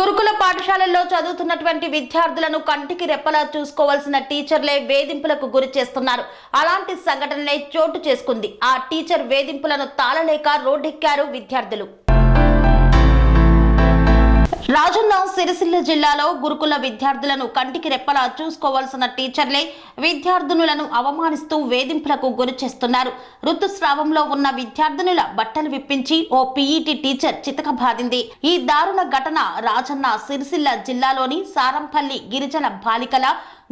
గురుకుల పాఠశాలల్లో చదువుతున్నటువంటి విద్యార్థులను కంటికి రెప్పలా చూసుకోవాల్సిన టీచర్లే వేధింపులకు గురి చేస్తున్నారు. అలాంటి సంఘటనలే చోటు చేసుకుంది. ఆ టీచర్ వేధింపులను తాళలేక రోడ్డెక్కారు విద్యార్థులు. రాజన్న సిరిసిల్ల జిల్లాలో గురుకుల విద్యార్థులను కంటికి రెప్పలా చూసుకోవాల్సిన టీచర్లే విద్యార్థినులను అవమానిస్తూ వేధింపులకు గురి చేస్తున్నారు. ఋతుస్రావంలో ఉన్న విద్యార్థినుల బట్టలు విప్పించి ఓ పీఈటీ టీచర్ చితకబాదింది ఈ దారుణ ఘటన రాజన్న సిరిసిల్ల జిల్లాలోని సారంపల్లి గిరిజన బాలికల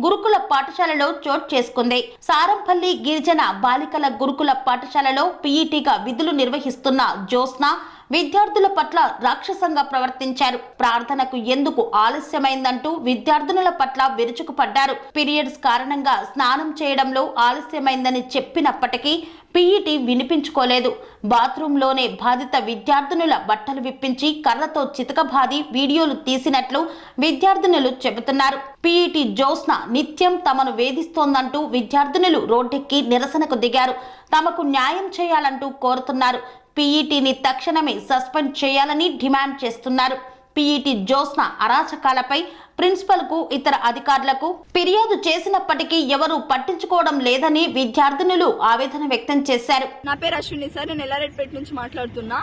గురుకుల పాఠశాలలో చోటు చేసుకుంది. సారంపల్లి గిరిజన బాలికల గురుకుల పాఠశాలలో పీఈటీగా విధులు నిర్వహిస్తున్న జ్యోత్స్న విద్యార్థుల పట్ల రాక్షసంగా ప్రవర్తించారు. ప్రార్థనకు ఎందుకు ఆలస్యమైందంటూ విద్యార్థినుల పట్ల విరుచుకుపడ్డారు. పీరియడ్స్ కారణంగా స్నానం చేయడంలో ఆలస్యమైందని చెప్పినప్పటికీ పీఈటీ వినిపించుకోలేదు. బాత్రూంలోనే బాధిత విద్యార్థినుల బట్టలు విప్పించి కర్రతో చితకబాది వీడియోలు తీసినట్లు విద్యార్థినులు చెబుతున్నారు. పీఈటీ జ్యోత్స్న నిత్యం తమను వేధిస్తోందంటూ విద్యార్థినులు రోడ్డెక్కి నిరసనకు దిగారు. తమకు న్యాయం చేయాలంటూ కోరుతున్నారు. పీఈటీని తక్షణమే సస్పెండ్ చేయాలని డిమాండ్ చేస్తున్నారు. పీఈటీ జ్యోత్స్న అరాచకాలపై ప్రిన్సిపల్కు ఇతర అధికారులకు ఫిర్యాదు చేసినప్పటికీ ఎవరూ పట్టించుకోవడం లేదని విద్యార్థినులు ఆవేదన వ్యక్తం చేశారు. నా పేరు అశ్విని సార్ నేను ఎల్లారెడ్డిపేట నుంచి మాట్లాడుతున్నా.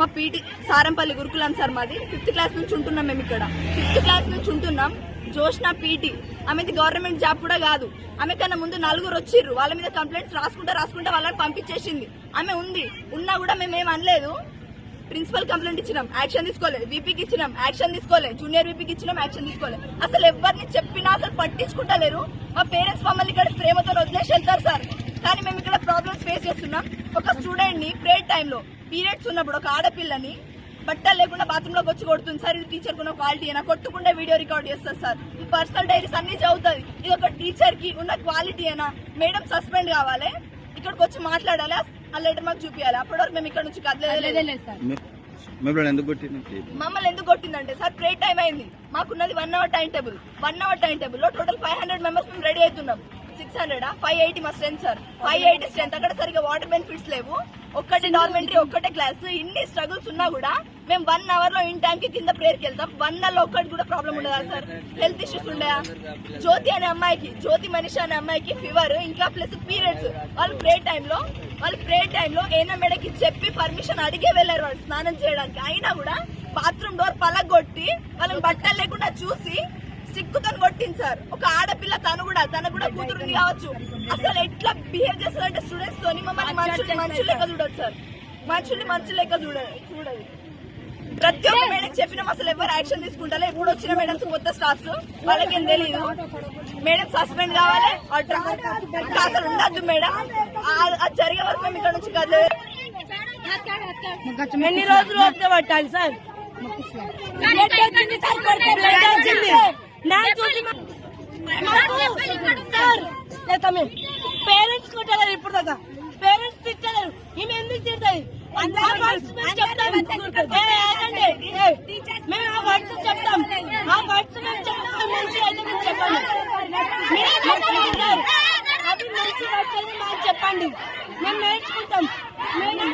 మా పీటీ సారంపల్లి గురుకులం సార్ మాది. ఫిఫ్త్ క్లాస్ నుంచి ఉంటున్నాం మేము ఇక్కడ. ఫిఫ్త్ క్లాస్ నుంచి ఉంటున్నాం. జోష్న పీటీ. ఆమెది గవర్నమెంట్ జాబ్ కూడా కాదు. ఆమె కన్నా ముందు నలుగురు వచ్చిర్రు. వాళ్ళ మీద కంప్లైంట్స్ రాసుకుంటా రాసుకుంటా వాళ్ళని పంపించేసింది. ఆమె ఉంది. ఉన్నా కూడా మేము ఏం అనలేదు. ప్రిన్సిపల్ కంప్లైంట్ ఇచ్చినాం. యాక్షన్ తీసుకోలేదు వీపీకి ఇచ్చినాం. యాక్షన్ తీసుకోలే. జూనియర్ వీపీకి ఇచ్చినాం. యాక్షన్ తీసుకోలేదు అసలు ఎవరిని చెప్పినా అసలు పట్టించుకుంటలేరు. మా పేరెంట్స్ మమ్మల్ని ఇక్కడ ప్రేమతో వదిలేసి వెళ్తారు సార్. కానీ మేము ఇక్కడ ప్రాబ్లమ్స్ ఫేస్ చేస్తున్నాం. ఒక స్టూడెంట్ని ప్రేయర్ టైంలో పీరియడ్స్ ఉన్నప్పుడు ఒక ఆడపిల్లని బట్టలు లేకుండా బాత్రూమ్లోకి వచ్చి కొడుతుంది సార్. ఇది టీచర్ కున్న క్వాలిటీ అయినా కొట్టుకుంటే వీడియో రికార్డ్ చేస్తారు సార్. ఈ పర్సనల్ డైరీస్ అన్ని చదువుతుంది. ఇది ఒక టీచర్కి ఉన్న క్వాలిటీ అయినా మేడం సస్పెండ్ కావాలి. ఇక్కడికి వచ్చి మాట్లాడాలి? ఆ లెటర్ మాకు చూపించాలి అప్పటి వరకు మేము ఇక్కడ నుంచి కదలేదు మిమ్మల్ని ఎందుకు కొట్టింది మమ్మల్ని ఎందుకు కొట్టిందంటే సార్ ప్రే టైం అయింది. మాకున్నది one hour time table one hour time టేబుల్లో టోటల్ ఫైవ్ హండ్రెడ్ మెంబర్స్ మేము రెడీ అవుతున్నాం. సిక్స్ హండ్రెడ్ ఫైవ్ ఎయిటీ మా strength sir. Five eighty strength అక్కడ సరిగా వాటర్ బెనిఫిట్స్ లేవు. ఒక్కటే డార్మెంటరీ ఒక్కటే క్లాస్ ఇన్ని స్ట్రగుల్స్ ఉన్నా కూడా మేము వన్ అవర్లో ఇన్ టైం కి కింద ప్రేయర్కి వెళ్తాం వన్ అవర్లో ఒక్కటి కూడా ప్రాబ్లం ఉండదా సార్ హెల్త్ ఇష్యూస్ ఉండయా? జ్యోతి అనే అమ్మాయికి జ్యోతి మనిషి అనే అమ్మాయికి ఫీవర్ ఇంకా ప్లస్ పీరియడ్స్ వాళ్ళు ప్రే టైంలో వాళ్ళు ప్రే టైంలో ఏనా మేడకి చెప్పి పర్మిషన్ అడిగే వెళ్ళారు వాళ్ళు స్నానం చేయడానికి. అయినా కూడా బాత్రూమ్ డోర్ పలగొట్టి వాళ్ళని బట్టలు లేకుండా చూసి సిక్కుతో కొట్టింది సార్ ఒక ఆడపిల్ల తను కూడా తను కూడా కూతురుంది కావచ్చు. అసలు ఎట్లా బిహేవ్ చేస్తారంటే స్టూడెంట్స్ తోని మమ్మల్ని మనుషులు మనుషులు లెక్క చూడదు సార్ మనుషుల్ని మనుషులు లెక్క చూడదు చూడదు ప్రతి ఒక్క మేడం చెప్పినాం అసలు ఎవరు యాక్షన్ తీసుకుంటారో? ఇప్పుడు వచ్చిన మేడమ్స్ కొత్త స్టాఫ్స్ వాళ్ళకేం తెలియదు మేడం సస్పెండ్ కావాలి అసలు ఉండద్దు మేడం. ఆ- అది జరిగే వరకు మేము ఇక్కడ నుంచి కదలేదు ఎన్ని రోజులు వస్తే పట్టాలి సార్? సార్ పేరెంట్స్ కొట్టలేరు ఇప్పుడు దాకా. పేరెంట్స్ తిట్టలేరు ఈమె ఎందుకు తిడతాయి మేము చెప్తాం ఏ, ఆగండి. ఏ, మేము ఆ వర్డ్స్ చెప్తాం ఆ వర్డ్స్ మేము చెప్తాం మంచి అయితే మేము చెప్పండి మీరు చెప్పండి సార్ అవి మంచి వర్డ్స్ అయితే మాకు చెప్పండి మేము నేర్చుకుంటాం మేము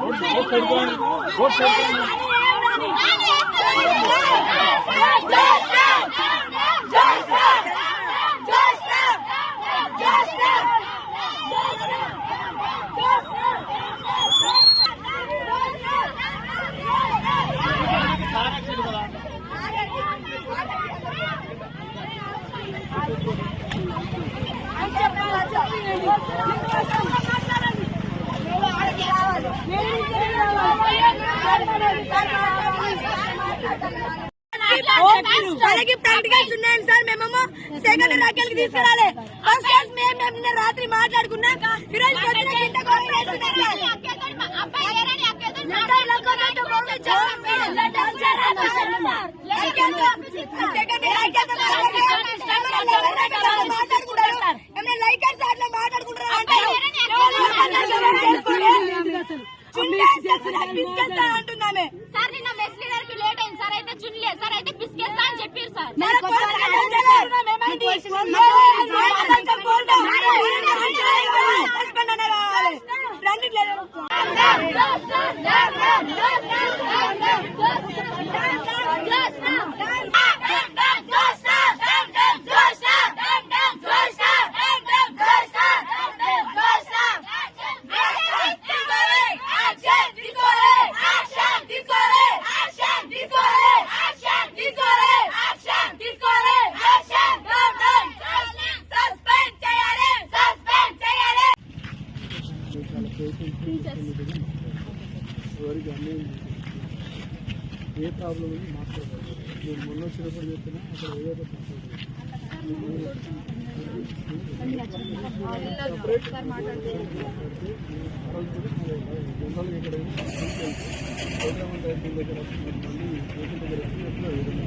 రోడ్ సైడ్ రోడ్ సైడ్ వాళ్ళకి ప్రాక్టికల్స్ ఉన్నాయండి సార్. మేమేమో సెకండ్ రాకెల్కి తీసుకురాలే. ఫస్ట్ క్లాస్ మేము మేము నిన్న రాత్రి మాట్లాడుకున్నాం. ఈ రోజు పొద్దున రాకెల్ మాట్లాడుకుంటారు. పిసికేస్తా అంటున్నామే సార్ నిన్న మెస్ లీడర్కి లేట్ అయింది సార్ అయితే చున్లే సార్ అయితే పిసికేస్తా అని చెప్పారు సార్ కోసం అటెన్షన్ ఏమైంది? Attention cold. సస్పెండ్ అనే కావాలి. రండి లేదు. సస్పెండ్ చేయాలి సస్పెండ్ చేయాలి ఎవరికి అన్నీ ఏ ప్రాబ్లం ఉంది మాట్లాడాలి నేను మొన్న వచ్చినప్పుడు చెప్పినా అక్కడ ఏదో జనరల్ ఇక్కడ హైదరాబాద్ అంటే దగ్గర మళ్ళీ పేషెంట్ దగ్గర వచ్చి ఎట్లా ఏదైనా